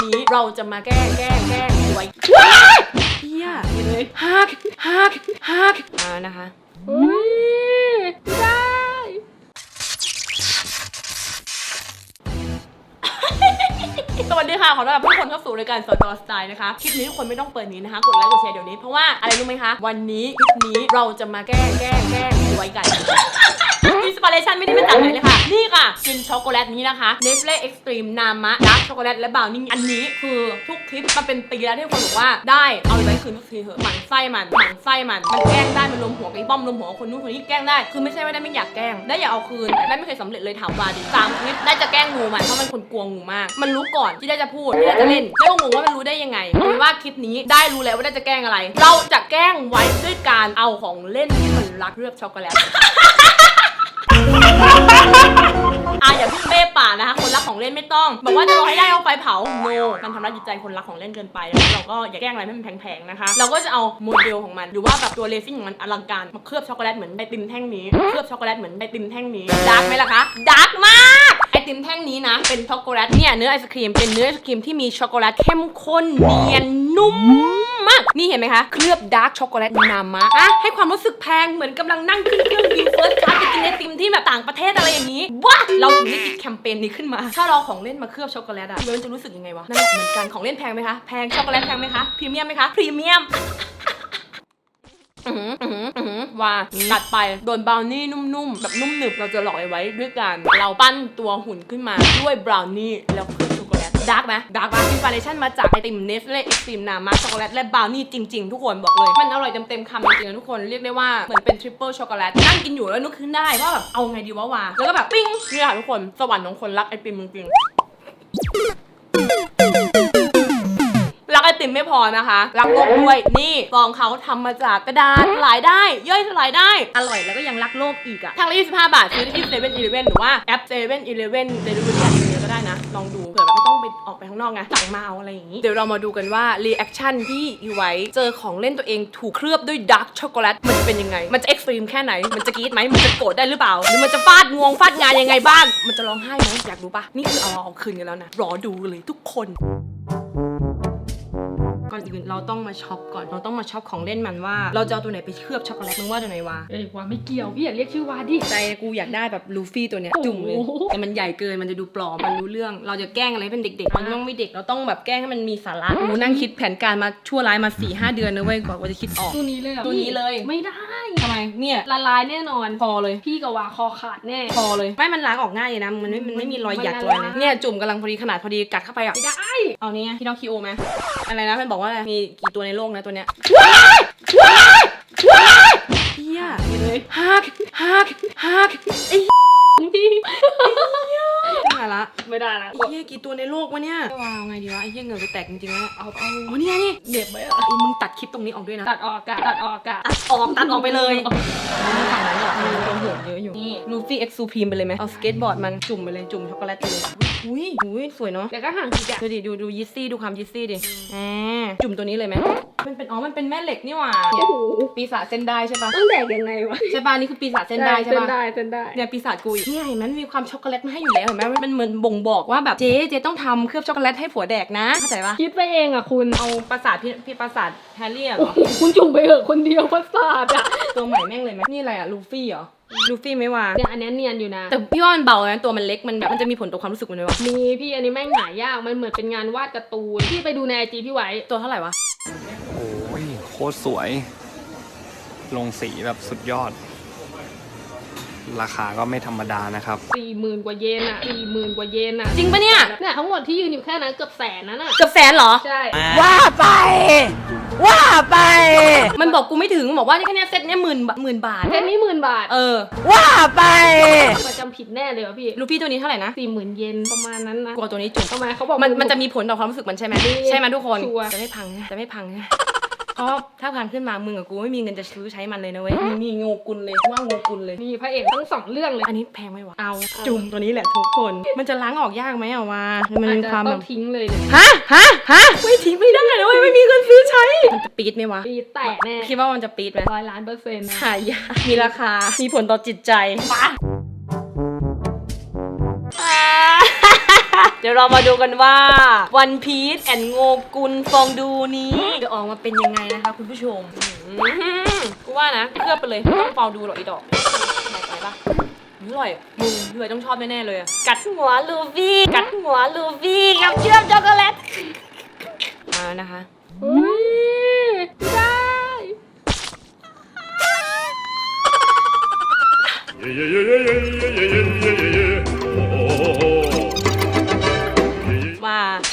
นี้เราจะมาแกล้งแกล้งแกล้งไว้เฮียเลยฮักฮักฮักอ่านะคะอุ้ยได้สวัสดีค่ะ ขอต้อนรับทุกคนเข้าสู่รายการสดอสไตล์นะคะ คลิปนี้ทุกคนไม่ต้องเปิดนี้นะคะ กดไลค์กดแชร์เดี๋ยวนี้ เพราะว่าอะไรรู้ไหมคะ วันนี้คลิปนี้เราจะมาแกล้งแกล้งแกล้งไว้กัน อินสปิเรชันไม่ได้มาจากไหนเลยค่ะ นี่ค่ะกินช็อกโกแลตนี้นะคะ Nestle Extreme นามะดาร์กช็อกโกแลตและบราวนี่อันนี้คือทุกคลิปมาเป็นปีแล้วที่คนบอกว่าได้เอาไปไว้คืนทุกทีเถอะหมั่นไส้มันหมั่นไส้มันมันแกล้งได้มันลมหัวกับไอ้ป้อมลมหัวคนนู้นคนนี้แกล้งได้คือไม่ใช่ว่าได้ไม่อยากแกล้งได้อยากเอาคืนแต่ได้ไม่เคยสำเร็จเลยถามวาดิสามคลิปได้จะแกล้งงูมันเพราะมันคนกลัวงูมาก มันรู้ก่อนที่ได้จะพูดที่ได้จะเล่นได้ก็งงว่ามันรู้ได้ยังไงหรือว่าคลิปนี้ได้รู้แล้วว่าได้จะแกล้งอะไร เราจะแกล้งไว้ด้วยการเอาของเล่นที่มันรักเลือบช็อกโกแลต อะอย่าเพิ่งเบ้ป่านะคะคนรักของเล่นไม่ต้องบอกว่าจะรอให้ได้เอาไฟเผาโนมันทำร้ายจิตใจคนรักของเล่นเกินไปแล้วเราก็อย่าแกล้งอะไรให้มันแพงๆนะคะ เราก็จะเอาโมเดลของมัน หรือว่าแบบตัวเลซิ่งของมันอลังการมาเคลือบช็อกโกแลตเหมือนไอติมแท่งนี้เคลือบช็อกโกแลตเหมือนไอติมแท่งนี้ดาร์กไหมล่ะคะดาร์กมากไอติมแท่งนี้นะ เป็นช็อกโกแลตเนี่ยเนื้อไอศครีมเป็นเนื้อไอศครีมที่มีช็อกโกแลตเข้มข้นเนียนนุ่มมากนี่เห็นไหมคะเคลือบดาร์กช็อกโกแลตนามะอะให้ความรู้สึกแพงเหมือนกำลังนั่งขึ้นเครื่องบินเฟิร์สคลาสไปกินไอติม ที่แบบต่างประเทศอะไรอย่างนี้ว้าเราถึงได้คิดแคมเปญนี้ขึ้นมา ถ้าเราของเล่นมาเคลือบช็อกโกแลตอะมันจะรู้สึกยังไงวะนั่นแหละเหมือนกันของเล่นแพงไหมคะแพงช็อกโกแลตแพงไหมคะพรีเมียมไหมคะพรีเมียมอือหืออือหืออือหือว่าตัดไปโดนบราวนี่นุ่มๆ แบบนุ่มหนึบเราจะหลอกไอ้ไว้ด้วยกัน เราปั้นตัวหุ่นขึ้นมาด้วยบราวนี่แล้ว ดาร์กไหมดาร์กมาอินสปิเรชันมาจากไอติมเนสเล่ไอติมนามาช็อกโกแลตและบราวนี่จริง ๆ ทุกคนบอกเลย มันอร่อยเต็มๆคำจริงๆนะทุกคนเรียกได้ว่าเหมือนเป็นทริปเปิลช็อกโกแลตนั่งกินอยู่แล้วนึกขึ้นได้ว่าแบบเอาไงดีวะวาแล้วก็แบบปิ้งนี่ค่ะทุกคนสวรรค์ของคนรักไอติมจริงๆ ติมไม่พอนะคะรักโลกด้วยนี่ฟองเขาทำมาจากกระดาษสลายได้ย่อยสลายได้ อร่อยแล้วก็ยังรักโลกอีกอะทางละ25 บาทซื้อได้ที่เซเว่นอีเลฟเว่นหรือว่าแอปเซเว่นอีเลฟเว่นเดลิเวอรี่ก็ได้นะ ลองดูเผื่อแบบไม่ต้องไปออกไปข้างนอกไงสั่งมาเอาอะไรอย่างนี้ เดี๋ยวเรามาดูกันว่ารีแอคชั่นที่อีไว้เจอของเล่นตัวเองถูกเคลือบด้วยดาร์กช็อกโกแลตมันจะเป็นยังไง มันจะเอ็กซ์ตรีมแค่ไหน มันจะกรี๊ดไหมมันจะโกรธได้หรือเปล่า หรือมันจะฟาดงวงฟาดงานยังไงบ้าง มันจะร้องไห้ไหมอยากรู้ปะนี่คือเอาเอาคืนกันแล้วนะรอดูเลยทุกคน ก่อนอื่นเราต้องมาช็อปก่อน เราต้องมาช็อปของเล่นมันว่า เราจะเอาตัวไหนไปเคลือบช็อกโกแลตมึงว่าตัวไหนวะเอ้ยว่าไม่เกี่ยวพี่อย่าเรียกชื่อวาดิ ใจกูอยากได้แบบลูฟี่ตัวเนี้ยโอ้โหจุ่มเลยแต่มันใหญ่เกินมันจะดูปลอมมันรู้เรื่อง เราจะแกล้งอะไรให้เป็นเด็กๆ มันต้องไม่เด็กเราต้องแบบแกล้งให้มันมีสาระกูนั่งคิดแผนการมาชั่วร้ายมา4ี่ห้าเดือนนะเว้ยกว่าจะคิดออก ตัวนี้เลยหรอตัวนี้เลย ไม่ได้ ทำไมเนี่ยละลายแน่นอนพอเลย พี่กับวาคอขาดแน่พอเลย ไม่มันล้างออกง่ายเลยนะ มันไม่มันไม่มีรอยหยักมันเลละยลายนะเนี่ยจุ่มกำลังพอดีขนาดพอดีกัดเข้าไปอะไม่ได้ เอานี้ไงพี่น้องคิโอไหมอะไรนะมันบอกว่าอะไรมีกี่ตัวในโลกนะตัวเนี้ยเฮียเลยฮักฮักฮักไอ้พี่ ไม่ได้ละไม่ได้ละไอ้เฮียกี่ตัวในโลกวะเนี่ยว้าวไงดีวะไอ้เฮียเหงื่อไปแตกจริงๆแล้วเอาเอาโอ้นี่ไงนี่เหน็บไว้อะไอ้มึงตัดคลิปตรงนี้ออกด้วยนะ ตัดออกอากาศตัดออกอากาศตัดออกตัดออกไปเลยนี่ฝั่งนั้นเหรอมีตัวโหดเยอะอยู่ นี่ลูฟี่เอ็กซ์ซูพีมไปเลยไหมเอาสเก็ตบอร์ดมันจุ่มไปเลยจุ่มช็อกโกแลตไปเลย อุ้ยอุ้ยสวยเนาะแต่ก็ห่างกี่กะดูดิดูดูยิสซี่ดูความยิสซี่ดิแหมจุ่มตัวนี้เลยไหมมันเป็นอ๋อมันเป็นแม่เหล็กนี่หว่าโอ้โหปีศาจเส้นได้ใช่ปะต้องแดกยังไงวะใช่ปะนี่คือปีศาจเส้นได้ใช่เส้นปะได้เส้นได้เนี่ยปีศาจกูอีกเนี่ยเห็นไหมมันมีความช็อกโกแลตมาให้อยู่แล้วเห็นไหมมันเหมือนบ่งบอกว่าแบบเจ๊เจ๊ต้องทำเคลือบช็อกโกแลตให้ผัวแดกนะเข้าใจปะคิดไปเองอะคุณเอาประสาทพี่พี่ประสาทแฮร์รี่อะเหโอ้รอโหคุณจุ่มไปเถอะคนเดียวประสาทอะตัวใหม่แม่งเลยไหมนี่อะไรอะลูฟี่เหรอ ลูฟี่ไหม่ว่าเนี่ยอันเนี้ยเนียนอยู่นะ แต่พี่ว่ามันเบานะตัวมันเล็กมันแบบมันจะมีผลต่อความรู้สึกมันไหมวะมีพี่อันนี้แม่งหายากมันเหมือนเป็นงานวาดการ์ตูนพี่ไปดูในไอจีพี่ไว้ตัวเท่าไหร่วะโอ้ยโคตรสวย ลงสีแบบสุดยอด ราคาก็ไม่ธรรมดานะครับ สี่หมื่นกว่าเยนอะสี่หมื่นกว่าเยนอะจริงปะเนี่ย เนี่ยทั้งหมดที่ยืนอยู่แค่นั้นเกือบแสนนั่นอะเกือบแสนเหรอ ใช่ ว่าไป ว่าไป มันบอกกูไม่ถึงบอกว่านี่แค่เนี้ยเซ็ตเนี้ยหมื่นหมื่นบาท แค่นี้หมื่นบาทเออ ว่าไปประจำผิดแน่เลยวะพี่ลูฟี่ตัวนี้เท่าไหร่นะสี่หมื่นเยนประมาณนั้นนะกลัวตัวนี้จุกทำไมเขาบอกมันมันจะมีผลต่อความรู้สึกมันใช่ไหมมีใช่ไหมทุกคน ชัวร์ จะไม่พังนะจะไม่พังนะ เพราะถ้าพังขึ้นมามึงกับกูไม่มีเงินจะซื้อใช้มันเลยนะเว้ยนี่โงกุลเลยว่าโงกุลเลยมีพระเอกทั้งสองเรื่องเลย อันนี้แพงไหมวะ เอา จุ่มตัวนี้แหละทุกคน มันจะล้างออกยากไหมอะวะมันอาจมีจะความต้แบองบทิ้งเลยเนี่ยฮะฮะฮะไม่ทิ้งไม่ได้นะเว้ยไม่มีเงินซื้อใช้ มันจะปี๊ดไหมวะ ปีแตกแน่ คิดว่ามันจะปี๊ดไหมร้อยล้านเปอร์เซ็นต์นะหายากมีราคา มีผลต่อจิตใจปะ เดี๋ยวเรามาดูกันว่าวันพีซแอนโงกุลฟองดูนี้จะออกมาเป็นยังไงนะคะ คุณผู้ชมอืมกูว่านะเคลือบไปเลยไม่ต้องฟองดูหรอกอีดอกแหกไปปะอร่อยมึงพี่ไว้ต้องชอบแน่ๆเลยอะกัดหัวลูฟี่กัดหัวลูฟี่กับเชื่อมช็อกโกแลตมานะคะอุ้ยได้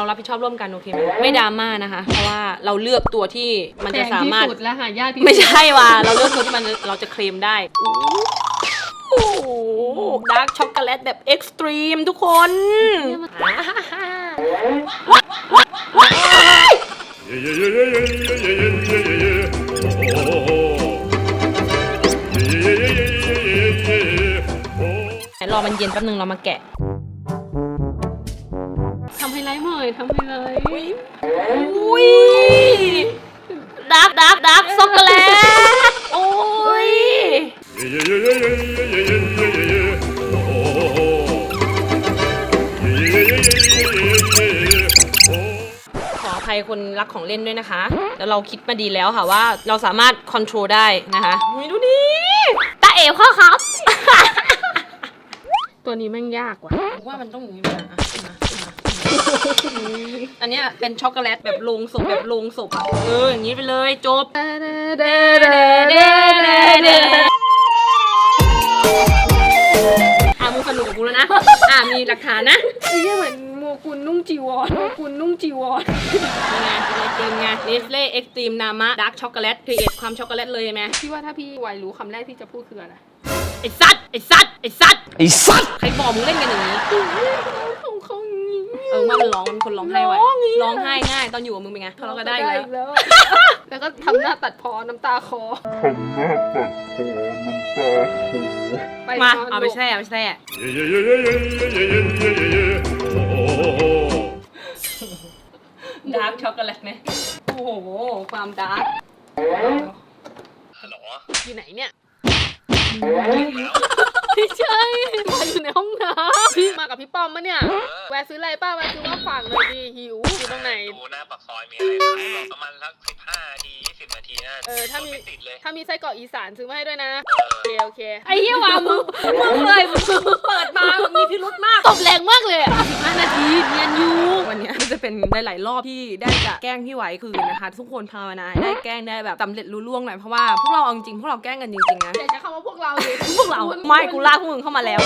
เรารับผิดชอบร่วมกันโอเคไหมไม่ดราม่านะคะ เพราะว่าเราเลือกตัวที่มันจะแพงสาที่มารถสุดและหายากที่ไม่สุดใช่ว่ะเราเลือกตัวที่มันเราจะเคลมได้โอ้โหดาร์กช็อกโกแลตแบบเอ็กซ์ตรีมทุกคนรอมันเย็นแป๊บนึงเรามาแกะ อยทำไฮไลท์อุ้ยดาร์กดาร์กดาร์กช็อกโกแลตโอ้ยขออภัยคนรักของเล่นด้วยนะคะ แล้วเราคิดมาดีแล้วค่ะว่าเราสามารถคอนโทรลได้นะคะอุ้ยดูดิตาเอ๋ข้อครับ ตัวนี้แม่งยากว่ะว่ามันต้องอย่างนี้นะอะขึ้นมาขึ้นมา อันเนี้ยเป็นช็อกโกแลตแบบโลงศพแบบโลงศพอะเอออย่างนี้ไปเลยจบ อะมึงสนุกกับกูแล้วนะ อะมีหลักฐานนะไอ้เหี้ยเหมือนโมกุลนุ่งจีวรโมกุลนุ่งจีวรยังไงเป็นไงเนสเล่เอ็กซ์ตรีมนามะดาร์กช็อกโกแลตครีเอทความช็อกโกแลตเลยไหมพี่ว่าถ้าพี่ไวรู้คำแรกที่จะพูดคืออะไรไอ้สัตว์ไอ้สัตว์ไอ้สัตว์ไอ้สัตว์ใครบอกมึงเล่นกันอย่างนี้ ของ เขาอย่างนี้เออว่ามันร้องมันเป็นคนร้องไห้ไว้ร้องอย่างนี้ ร้องไห้ง่าย ตอนอยู่กับมึงเป็นไงทะเลาะกันได้อยู่แล้วแล้ว แล้วก็ทำหน้าตัดพอน้ำตาคอไปมา นนเอาไปแช่เอาไปแช่ดาร์กช็อกโกแลตไหมโอ้โห ความดาร์กอยู่ไหนเนี่ย ไม่ใช่มาอยู่ในห้องน้ำพี่มากับพี่ป้อมมะเนี่ย แวะซื้ออะไรป้าแวะซื้อมาฝากหน่อยดิหิวอยู่ตรงไหน ดูหน้าปากซอยมีอะไรขายบอกประมาณสักสิบห้านาทียี่ สิบนาทีนะเออถ้ามี รถไติดเลย ถ้ามีไส้กรอกอีสานซื้อมาให้ด้วยนะเอโอเคอโอเคไอ้เหี้ยว่ามึงมึงเลยมึงเปิดมามึงมีพิรุธมากตบแรงมากเลยอะ15นาทีเนียนอยู่วันเนี้ยจะเป็นหลาย ๆ รอบที่ได้จะแกล้งพี่ไหวคืนนะคะ ทุกคนภาวนาให้ได้แกล้งได้แบบสำเร็จรุ่ล่วงหน่อยเพราะว่าพวกเราเอาจริงๆพวกเราแกล้งกันจริง ๆ นะอยากจะเข้ามาพวกเราดิพวกเราไม่กูลากพวกมึงเข้ามาแล้ว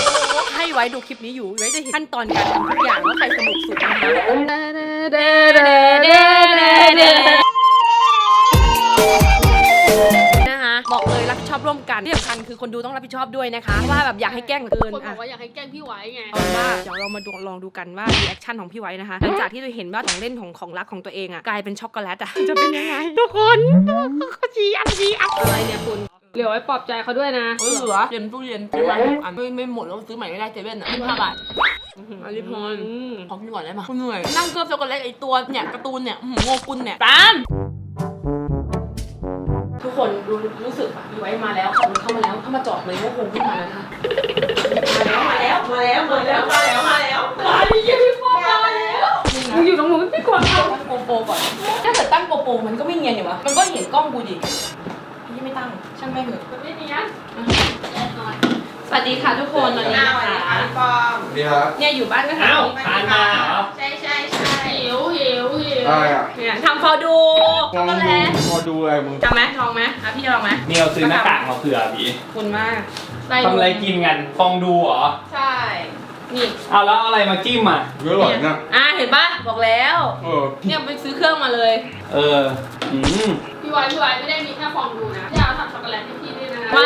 ให้ไว้ดูคลิปนี้อยู่ไว้จะเห็นขั้นตอนการทำทุกอย่างว่าใครสนุกสุดนะคะนะคะ กันที่สำคัญคือคนดูต้องรับผิดชอบด้วยนะคะว่าแบบอยากให้แกล้งเหลือเกินคนบอะอกว่าอยากให้แกล้งพี่ไว้ไง เอาเป็นว่าเดี๋ยวเรามาดูลองดูกันว่ารีแอคชั่นของพี่ไว้นะคะ หลังจากที่เราเห็นว่าของเล่นของของรักของตัวเองอะกลายเป็นช็อกโกแลตอะจะเป็นยังไง ทุกคนชี้อัพชี้อัพอะไรเนี่ยคุณ เหลือไว้ปลอบใจเขาด้วยนะเออเหลือเย็นตู้เย็นซื้อมาทุกอันไม่ไม่หมดแล้วซื้อใหม่ไม่ได้เซเว่นอะยี่ห้าบาทอันนี้พรขอกินก่อนได้ไหมคุณเหนื่อยนั่งเกือบช็อกโกแลตไอตัวเนี่ยการ์ตูนเนี่ยอื้อหือโงกุลเนี่ย ตามทุก คนรู้รู้สึกแบบมีไว้มาแล้วขับเข้ามาแล้วเข้ามาจอดเลยก็คงขึ้นมาแล้วค่ะมาแล้วมาแล้วมาแล้วมาแล้วมาแล้วมาแล้วมาแล้วพี่ป้ามาแล้วมึงอยู่ตรงนู้นพี่กวนเอาโปโปก่อนถ้าเกิดตั้งโปโปมันก็ไม่เงียนอยู่วะมันก็เห็นกล้องกูดิพี่ไม่ตั้งช่างแม่งเถอะมันไม่เนียนสวัสดีค่ะทุกคนตอนนี้นะคะพี่ป้อมนี่ครับเนี่ยอยู่บ้านก็ทำอ้าวทานมาเหรอใช่ อะไรอะ เนี่ยทำฟอดูช็อกโกแลตพอดูอะไรมึงจำไหมลองไหมอะพี่จะลองไหมนี่เราซื้อหน้ากากมาเผื่อพี่ขอบคุณมากใส่ทำอะไรกินกันฟองดูเหรอ ใช่ นี่เอาแล้วเอาอะไรมาจิ้มอะเยอะหรอเนี่ย อะเห็นปะบอกแล้ว เออ เนี่ยไปซื้อเครื่องมาเลย เออ อืมพี่ไว้พี่ไว้ไม่ได้มีแค่ฟองดูนะพี่เอาทำช็อกโกแลตให้พี่ด้วยนะมา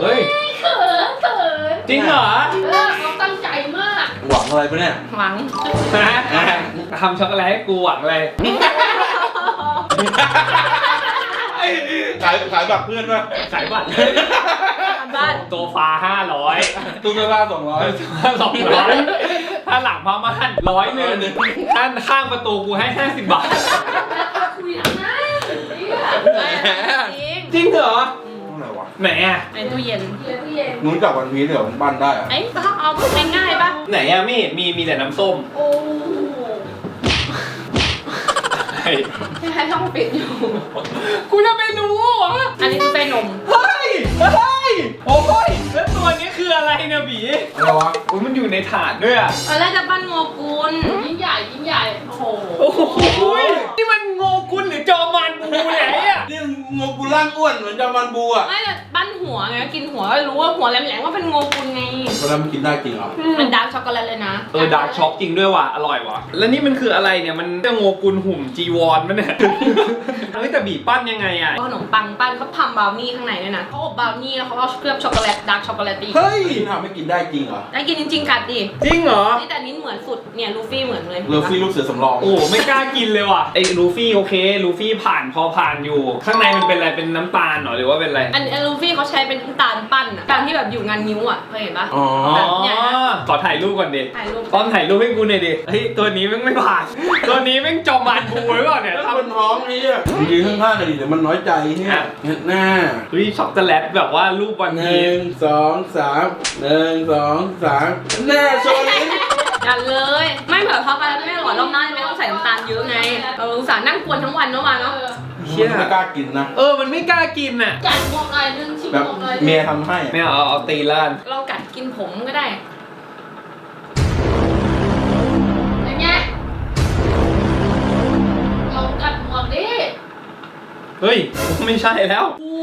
เฮ้ยเขินเขินจริงเหรอ ปะเนี่ย หวังฮะทำช็อกโกแลตให้กูหวังเลยขายขายแบบเพื่อนป่ะขายบัตรทำบ้านตัวฟ้าห้าร้อยตู้เสื้อผ้าสองร้อยสองร้อยถ้าหลังพม่านร้อยหนึ่งถ้าข้างประตูกูให้ห้าสิบบาทคุยทำไมไม่จริงจริงเหรอห้อง ไหนวะไหนอะ ในตู้เย็นนู้นจากวันพีชเดี๋ยวมันปั้นได้อะไอ้บ้าเอาพวกง่ายๆป่ะไหนอะมีมีมีแต่น้ำส้มโอ้เฮ้ยแค่ช่องปิดอยู่ กูจะไปรู้เหรออันนี้คือเป็นนม เฮ้ย เฮ้ย โอ้ยแล้วตัวนี้คืออะไรเนี่ยบีอะไรวะโอ้ยมันอยู่ในถาดด้วยอะตอนแรกจะปั้นโงกุลยิ่งใหญ่ยิ่งใหญ่ โอ้โหโอ้โหนี่มันโงกุลหรือจอมานบูเนี่ยเนี่ย นี่งงกูร่างอ้วนเหมือนจามันบูอะ ไม่แต่ปั้น หัวไงกินหัวก็รู้ว่าหัวแหลมๆว่าเป็นโงกุลไงเวลามันกินได้จริงเหรอมันดาร์กช็อกโกแลตเลยนะเออดาร์กช็อกจริงด้วยว่ะอร่อยว่ะแล้วนี่มันคืออะไรเนี่ยมันจะโงกุลหุ่มจีวรมันเนี่ยเฮ้ยแต่บีบปั้นยังไงอะขนมปังปั้นเขาทำบราวนี่ข้างในด้วยนะเขาอบบราวนี่แล้วเขาเอาเคลือบช็อกโกแลตดาร์กช็อกโกแลตอีกเฮ้ยนี่ทำให้กินได้จริงเหรอได้กินจริงๆกัดดิจริงเหรอนี่แต่อันนี้เหมือนสุดเนี่ยลูฟี่เหมือนเลยเรือฟี่ลูกเสือสำรองโอ้โหไม่กล้ากินเลยว่ะไอ้ลูฟี่โอเคลูฟี่ผ่านพอผ่านอยู่ ข้างในมันเป็นอะไรเป็นน้ำตาลเหรอหรือว่าเป็นอะไรอันอันลูฟี่เขาใช้เป็นน้ำตาลปั้นอะตามที่แบบอยู่งานนิ้วอะเคยเห็นปะ อ๋ออ๋อแบบเนี่ยนะ ขอถ่ายรูปก่อนดิถ่ายรูปตอนถ่ายรูปให้กูหน่อยดิเฮ้ยตัวนี้แม่งไม่ผ่าน ตัวนี้แม่งจอมมานบูหรือเปล่าเนี่ยแล้วทำคนท้องนี่อะยืนข้างๆกันดิเดี๋ยวมันน้อยใจเนี่ยเห็นหน้าเฮ้ยช็อกโกแลตแบบว่ารูปวันหพีนึ่ชงสองสามหนึ่งสองสามหน้าโชว์ลิ้นกันเลย ไม่เผื่อช็อกโกแลตไม่อร่อยรอบหน้าไม่ต้องใส่น้ำตาลเยอะไง เราอุตส่าห์นั่งกวนทั้งวันเมื่อวานเนาะ เชี่ยไม่กล้ากินนะ เออ มันไม่กล้ากินอะจัดหมวกหน่อยนึงชิมแบบหมวกหน่อยเมียทำให้ไม่เอาเอาเอาตีล้านเรากัดกินผมก็ได้เป็นไงเรากัดหมวกดิ เฮ้ย ไม่ใช่แล้ว โอ้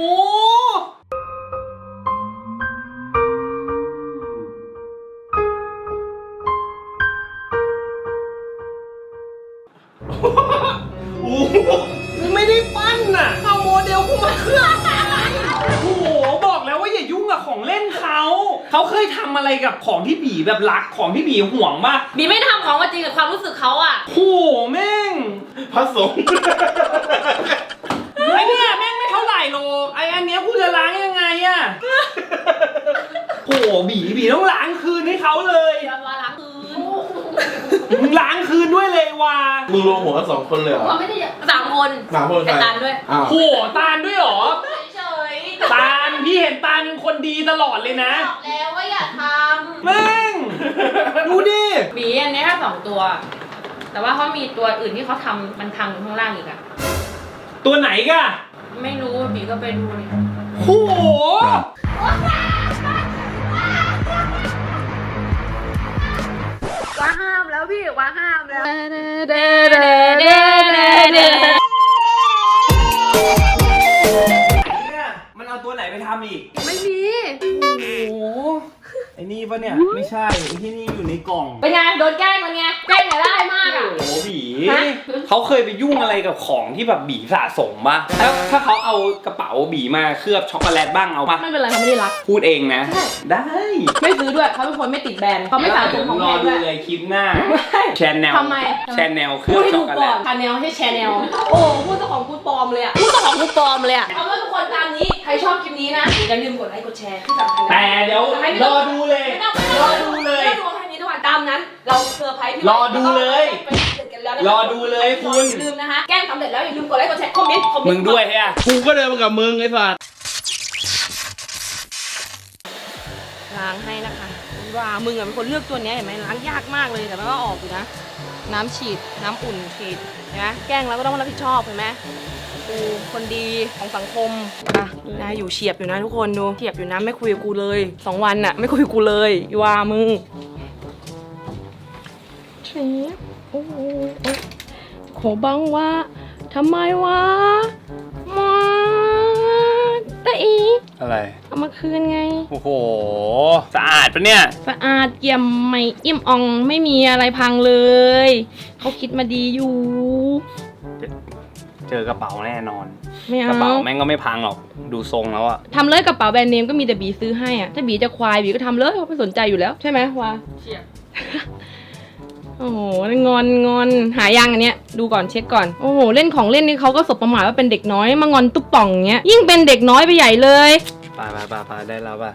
นน่ะ เอาโมเดลกูมาเคลือบโอ้โหบอกแล้วว่าอย่ายุ่งกับของเล่นเขา เขาเคยทำอะไรกับของที่บีแบบรักของที่บีห่วงป่ะบีไม่ทำของว่าจริงกับความรู้สึกเขาอะโหแม่ง พระสงฆ์ ไอเนี่ยแม่งไม่เท่าไหร่โลไออันเนี้ยกูจะล้างยังไงอะ โหบีบีต้องล้างคืนให้เขาเลย เดี๋ยวมาล้างคืน มึงล้างคืนด้วยเลยว่ะมึงรวมหัวกันสองคนเลยเหรอเราไม่ได้อยากสามคนสามคนใครไอ้ตาลด้วย อ้าวโหตาลด้วยเหรอ เฉยตาลพี่เห็นตาลเป็นคนดีตลอดเลยนะ บอกแล้วว่าอย่าทแม่ง ดูดิบีอันนี้แค่สองตัว แต่ว่าเขามีตัวอื่นที่เขาทำมันพังข้างล่างอีกอะตัวไหนกะไม่รู้บีก็ไปดูเนี่ยโหว่า แล้วพี่ว่าห้ามแล้ว เนี่ยมันเอาตัวไหนไปทำอีก ไม่มี โอ้โห ไอ้นี่ปะเนี่ย ไม่ใช่ไอ้ที่นี่อยู่ในกล่อง เป็นไงโดนแกล้งมันไงแกล้งอย่าได้มากอะ โอ้โหบีฮะ เขาเคยไปยุ่งอะไรกับของที่แบบบีสะสมปะถ้าถ้าเขาเอากระเป๋าบีมาเคลือบช็อกโกแลตบ้างเอาปะไม่เป็นไรเขาไม่ได้รัก พูดเองนะได้ ไม่ซื้อด้วยเขาเป็นคนไม่ติดแบรนด์เขาไม่สะสมของรแพองดูด้วย เลยคลิปหน้าไม่แชนแนลทำไม แชนแนลเคลืพูอดบให้ช็ถูอกกโกแลก่อนตชาแนลให้แชนแนลโอ้พูดเจ้าของพูดปลอมเลยอะพูดเจ้าของพูดปลอมเลยอะเอาว่าทุกคนตามนี้ ใครชอบคลิปนี้นะอย่าลืมกดไลค์กดแชร์ที่สำคัญนะแต่เดี๋ยวรอดูเลย ไม่ต้องไม่รต้อองดูเลย ไม่ต้องดูแค่นี้ทุกวัน ตามนั้นเราเซอร์ไพรส์พี่รอดูเลย ไปเสร็จกันแล้วนะคะรอดูเลยคุณ อย่าลืมนะคะ แกล้งสำเร็จแล้วอย่าลืมกดไลค์กดแชร์คอมเมนต์คอมเมนต์ มึงด้วยฮะกูก็เดินมากับมึงไอ้สัส ล้างให้นะคะว่ามึงอะเป็นคนเลือกตัวเนี้ยเห็นไหมล้างยากมากเลยแต่มันก็ออกอยู่นะ น้ำฉีดน้ำอุ่นฉีดเห็นไหมแกล้งแล้วก็ต้องรับผิดชอบเห็นไหมกูคนดีของสังคมอะนายอยู่เฉียบอยู่นะทุกคนดูเฉียบอยู่นะไม่คุยกับกูเลยสองวันน่ะไม่คุยกับกูเลยอีว่ามึง เฉียบโอ้โหขอบังว่าทำไมวะมาตะอีอะไร เอามาคืนไง โอ้โห สะอาดปะเนี่ย สะอาดเกี่ยมไม่อิ่มอ่องไม่มีอะไรพังเลย เขาคิดมาดีอยู่ เจอกระเป๋าแน่นอน ไม่กเอาระเป๋าแม่งก็ไม่พังหรอก ดูทรงแล้วอะทำเลยกระเป๋าแบรนด์เนมก็มีแต่บีซื้อให้อะ ถ้าบีจะควายบีก็ทำเลยเขาไม่สนใจอยู่แล้ว ใช่ไหมวะเชีย โอ้โหงอนงอนหายางอันเนี้ยดูก่อนเช็คก่อนโอ้โหเล่นของเล่นนี่เขาก็สบประมาทว่าเป็นเด็กน้อยมางอนตุ๊บป่องเงี้ยยิ่งเป็นเด็กน้อยไปใหญ่เลยปาปาปาปาได้แล้วป่ะ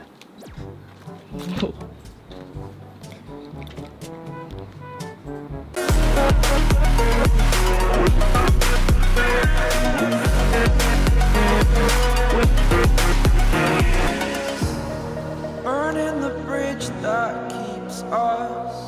เ